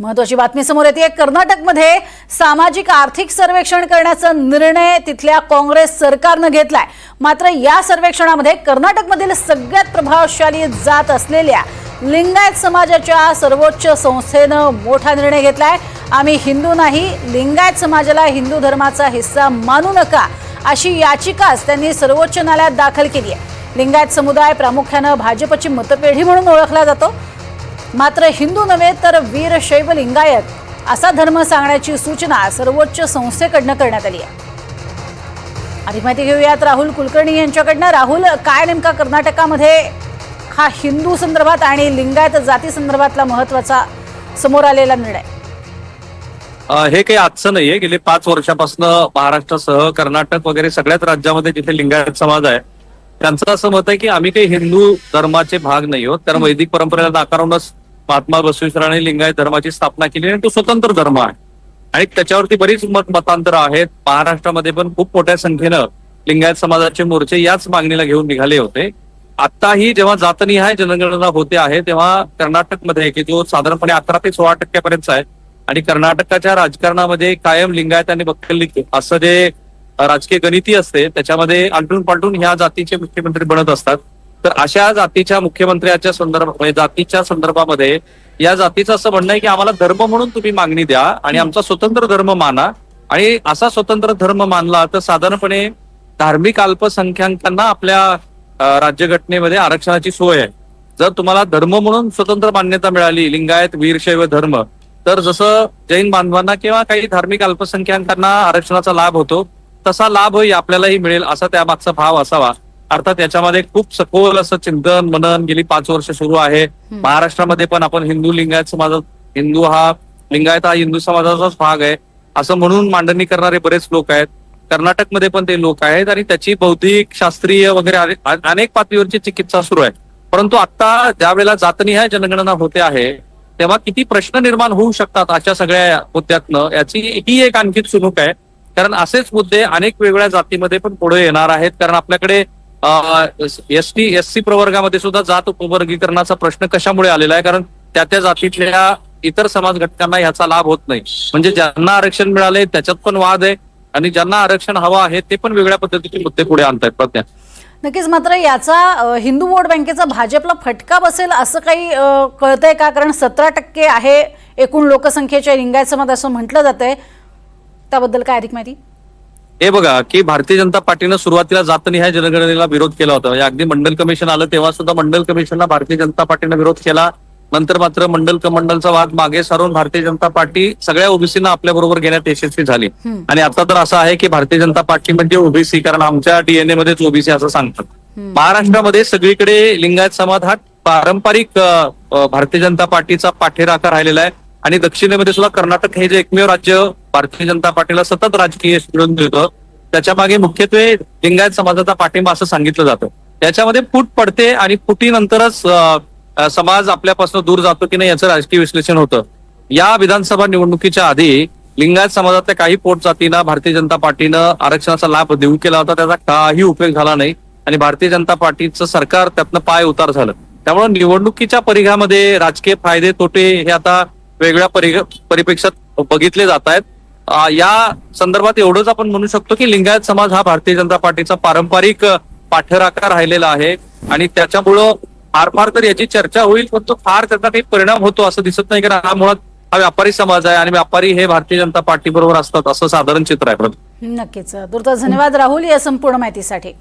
महत्वाची बातमी समोर येते. कर्नाटकमध्ये सामाजिक आर्थिक सर्वेक्षण करण्याचा निर्णय तिथल्या काँग्रेस सरकारनं घेतलाय. मात्र या सर्वेक्षणामध्ये कर्नाटकमधील सगळ्यात प्रभावशाली जात असलेल्या लिंगायत समाजाच्या सर्वोच्च संस्थेनं मोठा निर्णय घेतलाय. आम्ही हिंदू नाही लिंगायत समाजाला हिंदू धर्माचा हिस्सा मानू नका अशी याचिकाच त्यांनी सर्वोच्च न्यायालयात दाखल केली आहे. लिंगायत समुदाय प्रामुख्यानं भाजपची मतपेढी म्हणून ओळखला जातो. मात्र हिंदू नव्हे तर वीरशैव लिंगायत असा धर्म सांगण्याची सूचना सर्वोच्च संस्थेकडनं करण्यात आली आहे. अधिक माहिती घेऊयात राहुल कुलकर्णी यांच्याकडनं. राहुल काय नेमका कर्नाटकामध्ये हा हिंदू संदर्भात आणि लिंगायत जाती संदर्भातला महत्त्वाचा समोर आलेला निर्णय? हे काही आजचं नाहीये. गेले पाच वर्षापासून महाराष्ट्रासह कर्नाटक वगैरे सगळ्याच राज्यामध्ये जिथे लिंगायत समाज आहे त्यांचं असं मत आहे की आम्ही काही हिंदू धर्माचे भाग नाही आहोत. कारण वैदिक परंपरेला नाकारूनच महात्मा बसवेश्वरांनी लिंगायत धर्माची स्थापना केली आणि तो स्वतंत्र धर्म आहे. आणि त्याच्यावरती बरीच मत मतांतर आहेत. महाराष्ट्रामध्ये पण खूप मोठ्या संख्येनं लिंगायत समाजाचे मोर्चे याच मागणीला घेऊन निघाले होते. आताही जेव्हा जातनिहाय जनगणना होते आहे तेव्हा कर्नाटकमध्ये की जो साधारणपणे अकरा ते सोळा टक्क्यापर्यंत आहे आणि कर्नाटकाच्या राजकारणामध्ये कायम लिंगायत आणि बक्कलिक असं जे राजकीय गणिती असते त्याच्यामध्ये आलटून पालटून ह्या जातीचे मुख्यमंत्री बनत असतात. तर अशा जातीच्या मुख्यमंत्र्याच्या संदर्भात म्हणजे जातीच्या संदर्भामध्ये या जातीचं असं म्हणणं आहे की आम्हाला धर्म म्हणून तुम्ही मागणी द्या आणि आमचा स्वतंत्र धर्म माना. आणि असा स्वतंत्र धर्म मानला तर साधारणपणे धार्मिक अल्पसंख्याकांना आपल्या राज्यघटनेमध्ये आरक्षणाची सोय आहे. जर तुम्हाला धर्म म्हणून स्वतंत्र मान्यता मिळाली लिंगायत वीरशैव धर्म तर जसं जैन बांधवांना किंवा काही धार्मिक अल्पसंख्याकांना आरक्षणाचा लाभ होतो तसा लाभही आपल्यालाही मिळेल असा त्यामागचा भाव असावा. अर्थात याच्यामध्ये खूप सखोल असं चिंतन मनन गेली पाच वर्ष सुरू आहे. महाराष्ट्रामध्ये पण आपण हिंदू लिंगायत समाजात हिंदू हा लिंगायत हा हिंदू समाजाचाच भाग आहे. असं म्हणून मांडणी करणारे बरेच लोक आहेत. कर्नाटकमध्ये पण ते लोक आहेत आणि त्याची बौद्धिक शास्त्रीय वगैरे अनेक पातळीवरची चिकित्सा सुरू आहे. परंतु आता ज्या वेळेला जातनिहाय जनगणना होते आहे तेव्हा किती प्रश्न निर्माण होऊ शकतात अशा सगळ्या मुद्द्यातनं याची ही एक आणखी चुनूक आहे. कारण असेच मुद्दे अनेक वेगवेगळ्या जातीमध्ये पण पुढे येणार आहेत. कारण आपल्याकडे एस टी एस सी प्रवर्गामध्ये सुद्धा जात उपवर्गीकरणाचा प्रश्न कशामुळे आलेला आहे? कारण त्या त्या जातीतल्या इतर समाज घटकांना ह्याचा लाभ होत नाही. म्हणजे ज्यांना आरक्षण मिळाले त्याच्यात पण वाद आहे आणि ज्यांना आरक्षण हवं आहे ते पण वेगळ्या पद्धतीचे मुद्दे पुढे आणतायत प्रज्ञा नक्कीच मात्र याचा हिंदू वोट बँकेचा भाजपला फटका बसेल असं काही कळतंय का? कारण सतरा टक्के आहे एकूण लोकसंख्येच्या लिंगायत समाज असं म्हटलं जातंय. त्याबद्दल काय अधिक माहिती? हे बघा की भारतीय जनता पार्टीनं सुरुवातीला जातनिहाय जनगणनेला विरोध केला होता. म्हणजे अगदी मंडल कमिशन आलं तेव्हा सुद्धा मंडल कमिशनला भारतीय जनता पार्टीनं विरोध केला. नंतर मात्र मंडल कमंडलचा वाद मागे सारून भारतीय जनता पार्टी सगळ्या ओबीसीना आपल्या बरोबर घेण्यात यशस्वी झाली. आणि आता तर असं आहे की भारतीय जनता पार्टी म्हणजे ओबीसी कारण आमच्या डीएनए मध्येच ओबीसी असं सांगतात. महाराष्ट्रामध्ये सगळीकडे लिंगायत समाज हा पारंपरिक भारतीय जनता पार्टीचा पाठीराखा राहिलेला आहे. आणि दक्षिणेमध्ये सुद्धा कर्नाटक हे जे एकमेव राज्य भारतीय जनता पार्टीला सतत राजकीय मिळून मिळवून देतं त्याच्यामागे मुख्यत्वे लिंगायत समाजाचा पाठिंबा असं सांगितलं जातं. त्याच्यामध्ये फूट पडते आणि फुटीनंतरच समाज आपल्यापासून दूर जातो की नाही याचं राजकीय विश्लेषण होतं. या विधानसभा निवडणुकीच्या आधी लिंगायत समाजातल्या काही पोट जातींना भारतीय जनता पार्टीनं आरक्षणाचा लाभ देऊ केला होता त्याचा काही उपयोग झाला नाही आणि भारतीय जनता पार्टीचं सरकार त्यातनं पाय उतार झालं. त्यामुळे निवडणुकीच्या परिघामध्ये राजकीय फायदे तोटे हे आता वेगळ्या परि परिपेक्षात बघितले जात आहेत या संदर्भात एवढंच आपण म्हणू शकतो की लिंगायत समाज हा भारतीय जनता पार्टीचा पारंपरिक पाठराखा राहिलेला आहे. आणि त्याच्यामुळं फार फार तर याची चर्चा होईल पण तो फार त्याचा काही परिणाम होतो असं दिसत नाही कारण हा मुळात हा व्यापारी समाज आहे आणि व्यापारी हे भारतीय जनता पार्टी बरोबर असतात असं साधारण चित्र आहे नक्कीच. धन्यवाद राहुल या संपूर्ण माहितीसाठी.